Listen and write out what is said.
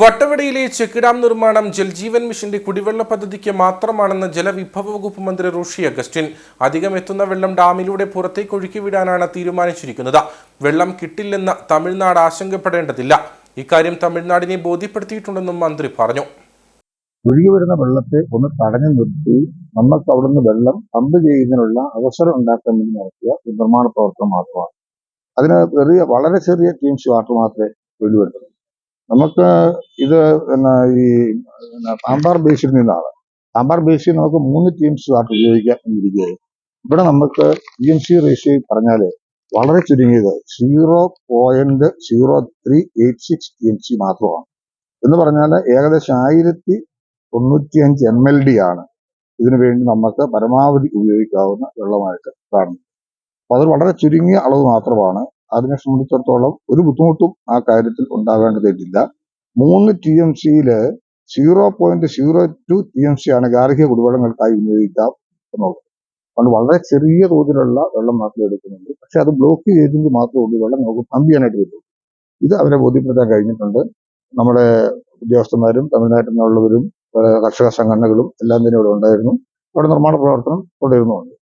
വട്ടവടയിലെ check dam നിർമ്മാണം ജൽജീവൻ മിഷന്റെ കുടിവെള്ള പദ്ധതിക്ക് മാത്രമാണെന്ന് ജലവിഭവ വകുപ്പ് മന്ത്രി റോഷി അഗസ്റ്റിൻ. അധികം എത്തുന്ന വെള്ളം ഡാമിലൂടെ പുറത്തേക്ക് ഒഴുക്കിവിടാനാണ് തീരുമാനിച്ചിരിക്കുന്നത്. വെള്ളം കിട്ടില്ലെന്ന് തമിഴ്നാട് ആശങ്കപ്പെടേണ്ടതില്ല. ഇക്കാര്യം തമിഴ്നാടിനെ ബോധ്യപ്പെടുത്തിയിട്ടുണ്ടെന്നും മന്ത്രി പറഞ്ഞു. ഒഴുകി വരുന്ന വെള്ളത്തെ ഒന്ന് തടഞ്ഞു നിർത്തി നമുക്ക് അവിടുന്ന് വെള്ളം പമ്പ് ചെയ്യുന്നതിനുള്ള അവസരം ഉണ്ടാക്കാൻ വേണ്ടി നടത്തിയ നിർമ്മാണ പ്രവർത്തനം മാത്രമാണ്. അതിന് ചെറിയ വളരെ ചെറിയ ടീംസ് വാട്ടർ മാത്രമേ ഒഴുകി നമുക്ക് ഇത് പിന്നെ ഈ പാമ്പാർ ബേസിൽ നിന്നാണ്. പാമ്പാർ ബേസിൽ നമുക്ക് മൂന്ന് ടീംസ് ആയിട്ട് ഉപയോഗിക്കാൻ ഇരിക്കുകയും ഇവിടെ നമുക്ക് ഇ എം സി റേഷ്യോ പറഞ്ഞാൽ വളരെ ചുരുങ്ങിയത് zero point zero three eight six T M C മാത്രമാണ്. എന്ന് പറഞ്ഞാൽ ഏകദേശം ആയിരത്തി തൊണ്ണൂറ്റിയഞ്ച് എം എൽ ഡി ആണ്. ഇതിനു വേണ്ടി നമുക്ക് പരമാവധി ഉപയോഗിക്കാവുന്ന വെള്ളമായിട്ട് കാണുന്നത്. അപ്പൊ അത് വളരെ ചുരുങ്ങിയ അളവ് മാത്രമാണ്. അതിനെ സംബന്ധിച്ചിടത്തോളം ഒരു ബുദ്ധിമുട്ടും ആ കാര്യത്തിൽ ഉണ്ടാകേണ്ടതായിട്ടില്ല മൂന്ന് ടി എം സിയിൽ zero point zero two T M C ആണ് ഗാർഹിക കുടിവെള്ളങ്ങൾക്കായി വിനിയോഗിക്കാം എന്നുള്ളത്. അതുകൊണ്ട് വളരെ ചെറിയ തോതിലുള്ള വെള്ളം മാത്രമേ എടുക്കുന്നുണ്ട് പക്ഷെ അത് ബ്ലോക്ക് ചെയ്തെങ്കിൽ മാത്രമേ ഉള്ളൂ. വെള്ളം നമുക്ക് പമ്പ് ചെയ്യാനായിട്ട് പറ്റുള്ളൂ. ഇത് അവരെ ബോധ്യപ്പെടുത്താൻ കഴിഞ്ഞിട്ടുണ്ട്. നമ്മുടെ ഉദ്യോഗസ്ഥന്മാരും തമിഴ്നാട്ടിൽ നിന്നുള്ളവരും കർഷക സംഘടനകളും എല്ലാം തന്നെ ഇവിടെ ഉണ്ടായിരുന്നു. അവിടെ നിർമ്മാണ പ്രവർത്തനം തുടരുന്നുമുണ്ട്